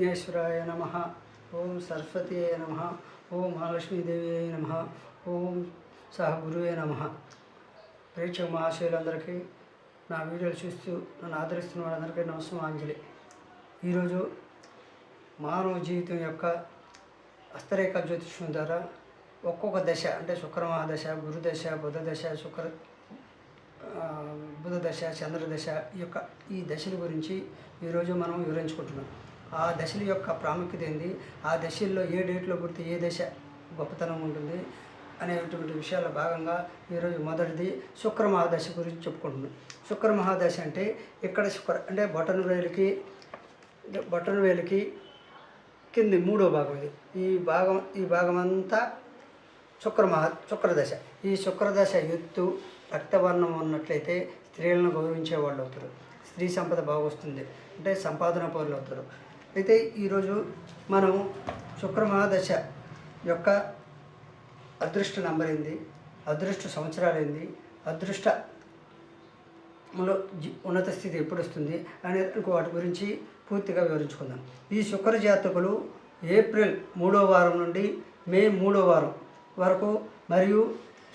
విఘ్నేశ్వరాయ నమ. ఓం సరస్వతి నమ. ఓం మహాలక్ష్మీదేవి నమ. ఓం సహ గురువే నమ. ప్రేక్షక మహాశయులందరికీ నా వీడియోలు చూస్తూ నన్ను ఆదరిస్తున్న వాళ్ళందరికీ నమస్కారాంజలి ఈరోజు మానవ జీవితం యొక్క హస్తరేఖ జ్యోతిష్యం ద్వారా ఒక్కొక్క దశ అంటే శుక్ర మహాదశ గురు దశ శుక్ర బుధదశ చంద్రదశ దశ చంద్ర దశ ఈ యొక్క ఈ దశల గురించి ఈరోజు మనం వివరించుకుంటున్నాం. ఆ దశల యొక్క ప్రాముఖ్యత ఏంది? ఆ దశల్లో ఏ డేట్లో పుడితే ఏ దశ గొప్పతనం ఉంటుంది అనేటువంటి విషయాల భాగంగా ఈరోజు మొదటిది శుక్ర మహాదశ గురించి చెప్పుకుంటున్నాం. శుక్ర మహాదశ అంటే ఇక్కడ శుక్ర అంటే బొటన్ వేలికి బొటన్ వేలికి కింది మూడో భాగం ఇది. ఈ భాగం ఈ భాగం అంతా శుక్ర మహా శుక్రదశ ఈ శుక్రదశ ఎత్తు రక్తవర్ణం ఉన్నట్లయితే స్త్రీలను గౌరవించే వాళ్ళు అవుతారు. స్త్రీ సంపద బాగా వస్తుంది అంటే సంపాదన పౌరులు అవుతారు అయితే ఈరోజు మనం శుక్ర మహాదశ యొక్క అదృష్ట నంబర్ ఏంది? అదృష్ట సంవత్సరాలు ఏంది? అదృష్ట లో ఉన్నత స్థితి ఎప్పుడు వస్తుంది అనే వాటి గురించి పూర్తిగా వివరించుకుందాం. ఈ శుక్ర జాతకులు ఏప్రిల్ మూడో వారం నుండి మే మూడో వారం వరకు మరియు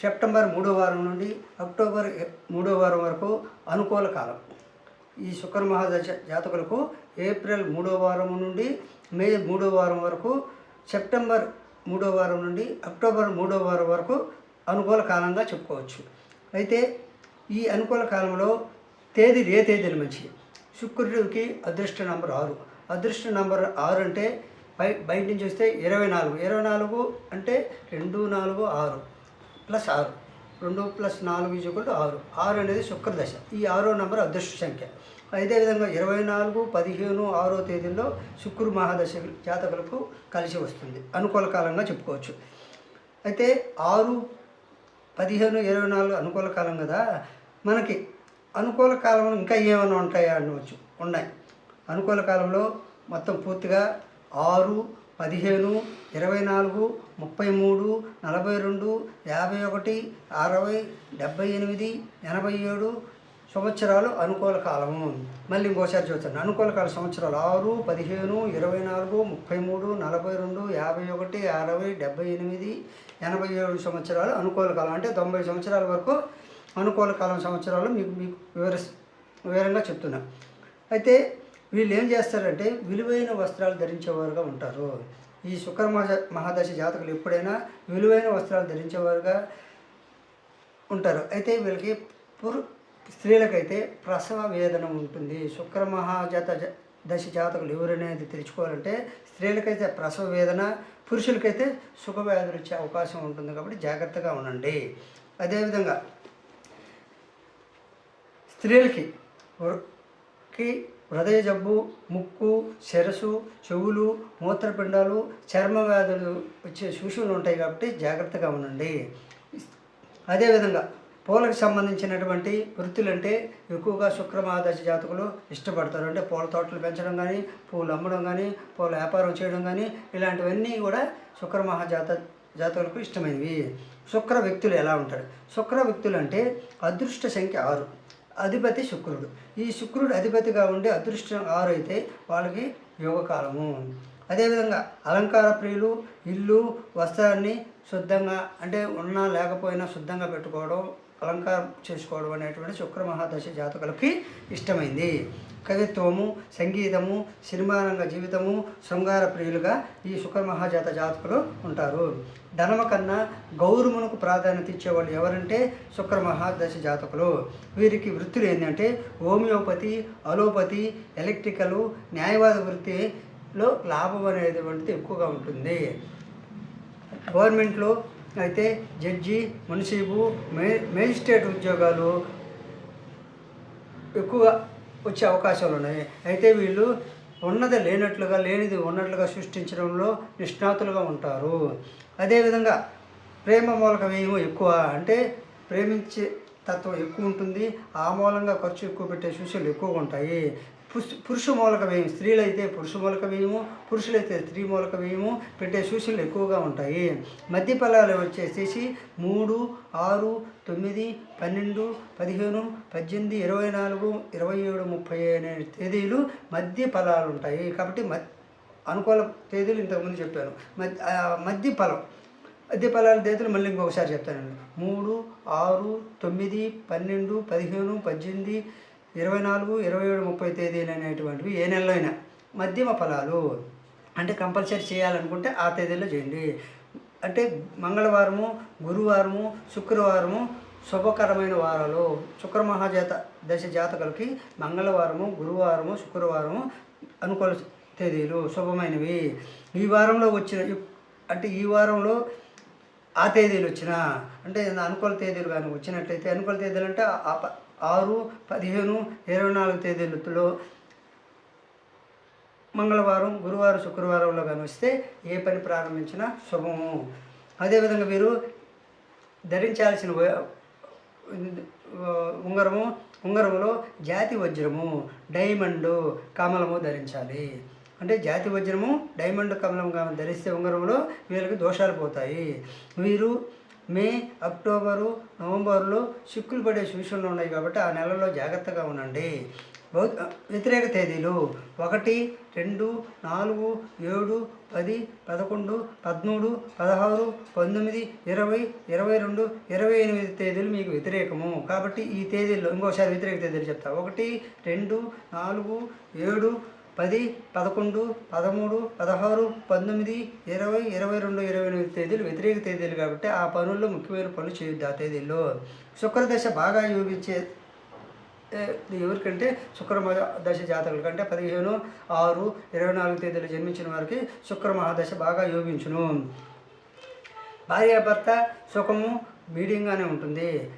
సెప్టెంబర్ మూడో వారం నుండి అక్టోబర్ మూడో వారం వరకు అనుకూల కాలం. ఈ శుక్ర మహాదశ జాతకులకు ఏప్రిల్ మూడో వారం నుండి మే మూడో వారం వరకు సెప్టెంబర్ మూడో వారం నుండి అక్టోబర్ మూడో వారం వరకు అనుకూల కాలంగా చెప్పుకోవచ్చు. అయితే ఈ అనుకూల కాలంలో తేదీ ఏ తేదీలు మంచివి శుక్రుడికి అదృష్ట నంబర్ ఆరు. అదృష్ట నంబర్ ఆరు అంటే బై బయట నుంచి వస్తే ఇరవై నాలుగు. ఇరవై నాలుగు అంటే రెండు నాలుగు ఆరు. ప్లస్ ఆరు. రెండు ప్లస్ నాలుగు ఈజ్వల్ ఆరు. ఆరు అనేది శుక్రదశ ఈ ఆరో నెంబర్ అదృష్ట సంఖ్య. అదే విధంగా ఇరవై నాలుగు పదిహేను ఆరో తేదీల్లో శుక్రు మహాదశ జాతకులకు కలిసి వస్తుంది. అనుకూల కాలంగా చెప్పుకోవచ్చు. అయితే ఆరు పదిహేను ఇరవై నాలుగు అనుకూల కాలం కదా? మనకి అనుకూల కాలంలో ఇంకా ఏమైనా ఉంటాయా అనవచ్చు? ఉన్నాయి. అనుకూల కాలంలో మొత్తం పూర్తిగా ఆరు పదిహేను ఇరవై నాలుగు ముప్పై మూడు నలభై రెండు యాభై ఒకటి అరవై డెబ్బై ఎనిమిది ఎనభై ఏడు సంవత్సరాలు అనుకూల కాలము. మళ్ళీ ఇంకోసారి చూస్తాను. అనుకూల కాల సంవత్సరాలు ఆరు పదిహేను ఇరవై నాలుగు ముప్పై మూడు నలభై రెండు యాభై ఒకటి అరవై డెబ్బై ఎనిమిది ఎనభై ఏడు సంవత్సరాలు అనుకూల కాలం. అంటే తొంభై సంవత్సరాల వరకు అనుకూల కాలం సంవత్సరాలు మీకు మీకు వివరి వివరంగా చెప్తున్నాను అయితే వీళ్ళు ఏం చేస్తారంటే విలువైన వస్త్రాలు ధరించేవారుగా ఉంటారు. ఈ శుక్ర మహాదశ జాతకులు ఎప్పుడైనా విలువైన వస్త్రాలు ధరించేవారుగా ఉంటారు. అయితే వీళ్ళకి పురు స్త్రీలకైతే ప్రసవ వేదన ఉంటుంది. శుక్ర మహాజాత జ- దశ జాతకులు ఎవరనేది తెలుసుకోవాలంటే స్త్రీలకైతే ప్రసవ వేదన పురుషులకైతే సుఖవ్యాధులు వచ్చే అవకాశం ఉంటుంది కాబట్టి జాగ్రత్తగా ఉండండి. అదేవిధంగా స్త్రీలకి హృదయ జబ్బు ముక్కు శిరసు చెవులు మూత్రపిండాలు చర్మ వ్యాధులు వచ్చే సూచనలు ఉంటాయి కాబట్టి జాగ్రత్తగా ఉండండి. అదేవిధంగా పూలకు సంబంధించినటువంటి వృత్తులు అంటే ఎక్కువగా శుక్రమహాదశ జాతకులు ఇష్టపడతారు. అంటే పూల తోటలు పెంచడం కానీ పూలు అమ్మడం కానీ పూల వ్యాపారం చేయడం కానీ ఇలాంటివన్నీ కూడా శుక్రమహాజాత జాతకులకు ఇష్టమైనవి. శుక్ర వ్యక్తులు ఎలా ఉంటారు? శుక్ర వ్యక్తులు అంటే అదృష్ట సంఖ్య ఆరు. అధిపతి శుక్రుడు. ఈ శుక్రుడు అధిపతిగా ఉండే అదృష్టం ఆరు అయితే వాళ్ళకి యోగకాలము. అదేవిధంగా అలంకార ప్రియులు ఇల్లు వస్త్రాన్ని శుద్ధంగా అంటే ఉన్నా లేకపోయినా శుద్ధంగా పెట్టుకోవడం అలంకారం చేసుకోవడం అనేటువంటి శుక్ర మహాదశ జాతకులకి ఇష్టమైంది. కవిత్వము సంగీతము సినిమారంగ జీవితము శృంగార ప్రియులుగా ఈ శుక్ర మహాజాత జాతకులు ఉంటారు. ధనమ కన్నా గౌరవమునకు ప్రాధాన్యత ఇచ్చేవాళ్ళు ఎవరంటే శుక్ర మహాదశ జాతకులు. వీరికి వృత్తులు ఏంటంటే హోమియోపతి అలోపతి ఎలక్ట్రికలు న్యాయవాద వృత్తిలో లాభం అనేటువంటిది ఎక్కువగా ఉంటుంది. గవర్నమెంట్లో అయితే జడ్జి మున్సిపు మే మేజిస్ట్రేట్ ఉద్యోగాలు ఎక్కువగా వచ్చే అవకాశాలు ఉన్నాయి. అయితే వీళ్ళు ఉన్నది లేనట్లుగా లేనిది ఉన్నట్లుగా సృష్టించడంలో నిష్ణాతులుగా ఉంటారు. అదేవిధంగా ప్రేమ మూలక వ్యయం ఎక్కువ. అంటే ప్రేమించే తత్వం ఎక్కువ ఉంటుంది. ఆ మూలంగా ఖర్చు ఎక్కువ పెట్టే సూచనలు ఎక్కువగా ఉంటాయి. పురుష పురుష మూలక వ్యయం. స్త్రీలైతే పురుష మూలక వ్యయము పురుషులైతే స్త్రీ మూలక వ్యయము పెట్టే సూచనలు ఎక్కువగా ఉంటాయి. మధ్య ఫలాలు వచ్చేసేసి మూడు ఆరు తొమ్మిది పన్నెండు పదిహేను పద్దెనిమిది ఇరవై నాలుగు ఇరవై ఏడు ముప్పై అనే తేదీలు మధ్య ఫలాలు ఉంటాయి. కాబట్టి మ అనుకూల తేదీలు ఇంతకుముందు చెప్పాను. మధ్య మధ్య ఫలం మధ్య ఫలాల తేదీలు మళ్ళీ ఇంకొకసారి చెప్తానండి. మూడు ఆరు తొమ్మిది పన్నెండు పదిహేను పద్దెనిమిది ఇరవై నాలుగు ఇరవై ఏడు ముప్పై తేదీలు అనేటువంటివి ఏ నెలలో అయినా. మధ్యమ ఫలాలు అంటే కంపల్సరీ చేయాలనుకుంటే ఆ తేదీలో చేయండి. అంటే మంగళవారము గురువారము శుక్రవారము శుభకరమైన వారాలు. శుక్ర మహాజాత దశ జాతకులకి మంగళవారము గురువారము శుక్రవారము అనుకూల తేదీలు శుభమైనవి. ఈ వారంలో వచ్చిన అంటే ఈ వారంలో ఆ తేదీలు వచ్చిన అంటే అనుకూల తేదీలు కానీ వచ్చినట్లయితే అనుకూల తేదీలు అంటే ఆ ప- ఆరు పదిహేను ఇరవై నాలుగు తేదీలతో మంగళవారం గురువారం శుక్రవారంలో కానీ వస్తే ఏ పని ప్రారంభించినా శుభము అదేవిధంగా మీరు ధరించాల్సిన ఉంగరము ఉంగరములో జాతి వజ్రము డైమండు కమలము ధరించాలి. అంటే జాతి వజ్రము డైమండ్ కమలంగా ధరిస్తే ఉంగరంలో వీళ్ళకి దోషాలు పోతాయి. వీరు మే అక్టోబరు నవంబర్లో చిక్కులు పడే సూచనలు ఉన్నాయి కాబట్టి ఆ నెలలో జాగ్రత్తగా ఉండండి. వ్యతిరేక తేదీలు ఒకటి రెండు నాలుగు ఏడు పది పదకొండు పదమూడు పదహారు పంతొమ్మిది ఇరవై ఇరవై రెండు ఇరవై ఎనిమిది తేదీలు మీకు వ్యతిరేకము. కాబట్టి ఈ తేదీల్లో ఇంకోసారి వ్యతిరేక తేదీలు చెప్తా. ఒకటి రెండు నాలుగు ఏడు పది పదకొండు పదమూడు పదహారు పంతొమ్మిది ఇరవై ఇరవై రెండు ఇరవై ఎనిమిది తేదీలు వ్యతిరేక తేదీలు కాబట్టి ఆ పనుల్లో ముఖ్యమైన పనులు చేయొద్దు ఆ తేదీల్లో. శుక్రదశ బాగా యోగించే ఎవరికంటే శుక్ర మహా- దశ జాతకుల కంటే పదిహేను ఆరు ఇరవై నాలుగు తేదీలు జన్మించిన వారికి శుక్ర మహాదశ బాగా యోగించును. భార్యాభర్త సుఖము మీడియంగానే ఉంటుంది.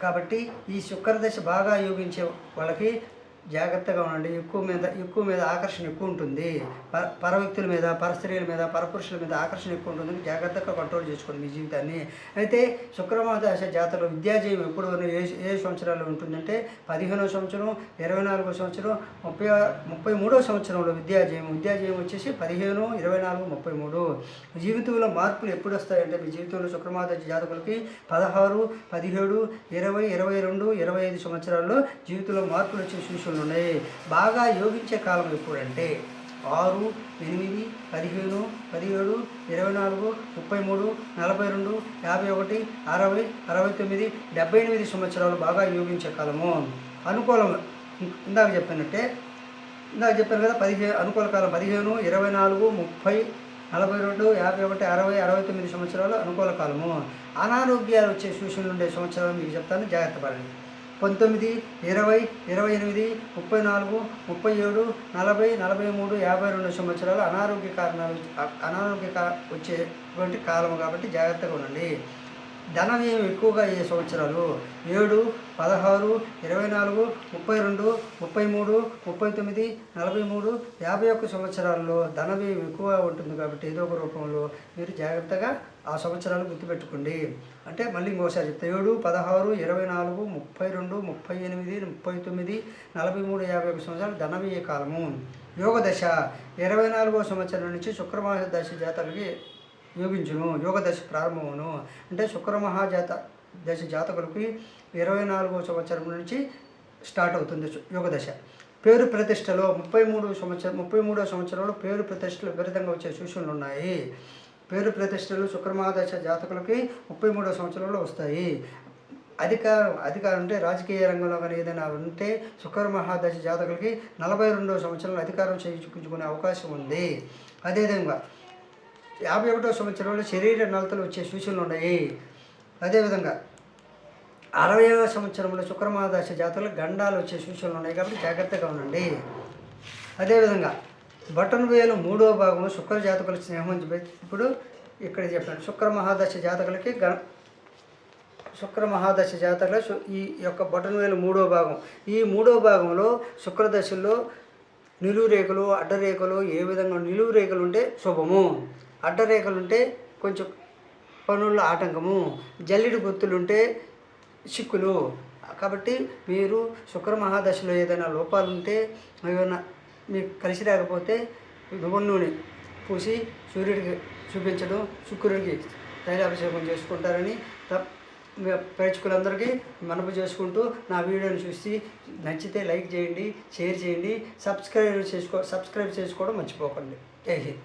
కాబట్టి ఈ శుక్రదశ బాగా యోగించే వాళ్ళకి జాగ్రత్తగా ఉండండి. ఎక్కువ మీద ఎక్కువ మీద ఆకర్షణ ఎక్కువ ఉంటుంది. పర పర వ్యక్తుల మీద పర స్త్రీల మీద పరపురుషుల మీద ఆకర్షణ ఎక్కువ ఉంటుంది జాగ్రత్తగా కంట్రోల్ చేసుకోండి మీ జీవితాన్ని. అయితే శుక్రమాదశ జాతరలో విద్యాజయం ఎప్పుడు ఏ ఏ సంవత్సరాల్లో ఉంటుందంటే పదిహేనో సంవత్సరం ఇరవై నాలుగో సంవత్సరం ముప్పై ముప్పై మూడో సంవత్సరంలో విద్యాజయం. విద్యాజయం వచ్చేసి పదిహేను ఇరవై నాలుగు ముప్పై మూడు జీవితంలో మార్పులు ఎప్పుడు వస్తాయంటే మీ జీవితంలో శుక్రమాద జాతకులకి పదహారు పదిహేడు ఇరవై ఇరవై రెండు ఇరవై ఐదు సంవత్సరాల్లో జీవితంలో మార్పులు వచ్చే సూచనలు ఉన్నాయి బాగా యోగించే కాలం ఎప్పుడంటే ఆరు ఎనిమిది పదిహేను పదిహేడు ఇరవై నాలుగు ముప్పై మూడు నలభై రెండు యాభై ఒకటి అరవై అరవై తొమ్మిది డెబ్బై ఎనిమిది సంవత్సరాలు బాగా యోగించే కాలము. అనుకూలం ఇందాక చెప్పినట్టే ఇందాక చెప్పాను కదా పదిహేను అనుకూల కాలం పదిహేను ఇరవై నాలుగు ముప్పై నలభై రెండు యాభై ఒకటి అరవై అరవై తొమ్మిది సంవత్సరాలు అనుకూల కాలము. అనారోగ్యాలు వచ్చే సూచనలు ఉండే సంవత్సరాలు మీకు చెప్తాను జాగ్రత్త పడండి. పంతొమ్మిది ఇరవై ఇరవై ఎనిమిది ముప్పై నాలుగు ముప్పై ఏడు నలభై నలభై మూడు యాభై రెండు సంవత్సరాలు అనారోగ్య కారణాలు అనారోగ్య వచ్చేటువంటి కాలము కాబట్టి జాగ్రత్తగా ఉండండి. ధన వ్యయం ఎక్కువగా అయ్యే సంవత్సరాలు? ఏడు పదహారు ఇరవై నాలుగు ముప్పై రెండు ముప్పై మూడు ముప్పై తొమ్మిది నలభై మూడు యాభై ఒక్క సంవత్సరాల్లో ధన వ్యయం ఎక్కువ ఉంటుంది కాబట్టి ఏదో ఒక రూపంలో మీరు జాగ్రత్తగా ఆ సంవత్సరాలు గుర్తుపెట్టుకోండి. అంటే మళ్ళీ ఇంకోసారి చెప్తా ఏడు పదహారు ఇరవై నాలుగు ముప్పై రెండు ముప్పై ఎనిమిది ముప్పై తొమ్మిది నలభై మూడు యాభై ఒక సంవత్సరాలు ధనవీయ కాలము. యోగ దశ ఇరవై నాలుగో సంవత్సరం నుంచి శుక్రమాస దశ జాతకులకి యోగించును. యోగ దశ ప్రారంభమును. అంటే శుక్రమహాజాత దశ జాతకులకి ఇరవై నాలుగో సంవత్సరం నుంచి స్టార్ట్ అవుతుంది యోగ దశ పేరు ప్రతిష్టలో ముప్పై మూడు సంవత్సరం ముప్పై మూడో సంవత్సరంలో పేరు ప్రతిష్టలు విపరీతంగా వచ్చే సూచనలు ఉన్నాయి. పేరు ప్రతిష్టలు శుక్రమాదశ జాతకులకి ముప్పై మూడో సంవత్సరంలో వస్తాయి. అధికారం అధికారం అంటే రాజకీయ రంగంలో కానీ ఏదైనా ఉంటే శుక్ర మహాదశ జాతకులకి నలభై రెండో సంవత్సరంలో అధికారం చేయించుకునే అవకాశం ఉంది. అదేవిధంగా యాభై ఒకటో సంవత్సరంలో శరీర నలతలు వచ్చే సూచనలు ఉన్నాయి. అదేవిధంగా అరవైవ సంవత్సరంలో శుక్రమాదశ జాతకులకు గండాలు వచ్చే సూచనలు ఉన్నాయి కాబట్టి జాగ్రత్తగా ఉండండి. అదేవిధంగా బటన్ వేలు మూడో భాగం శుక్ర జాతకుల స్నేహం ఇప్పుడు ఇక్కడ చెప్పాను. శుక్ర మహాదశ జాతకులకి గ శుక్ర మహాదశ జాతకుల ఈ యొక్క బటన్ వేలు మూడో భాగం. ఈ మూడో భాగంలో శుక్రదశల్లో నిలువు రేఖలు అడ్డరేఖలు ఏ విధంగా నిలువు రేఖలు ఉంటే శుభము. అడ్డరేఖలు ఉంటే కొంచెం పనుల్లో ఆటంకము. జల్లిడి గుర్తులుంటే చిక్కులు. కాబట్టి మీరు శుక్ర మహాదశలో ఏదైనా లోపాలు ఉంటే ఏమైనా మీకు కలిసి రాకపోతే నువ్వు నూనె పూసి సూర్యుడికి చూపించడం శుక్రుడికి తైలాభిషేకం చేసుకుంటారని ప్రేక్షకులందరికీ మనపు చేసుకుంటూ నా వీడియోని చూసి నచ్చితే లైక్ చేయండి షేర్ చేయండి సబ్స్క్రైబ్ చేసుకో సబ్స్క్రైబ్ చేసుకోవడం మర్చిపోకండి. జై హింద్.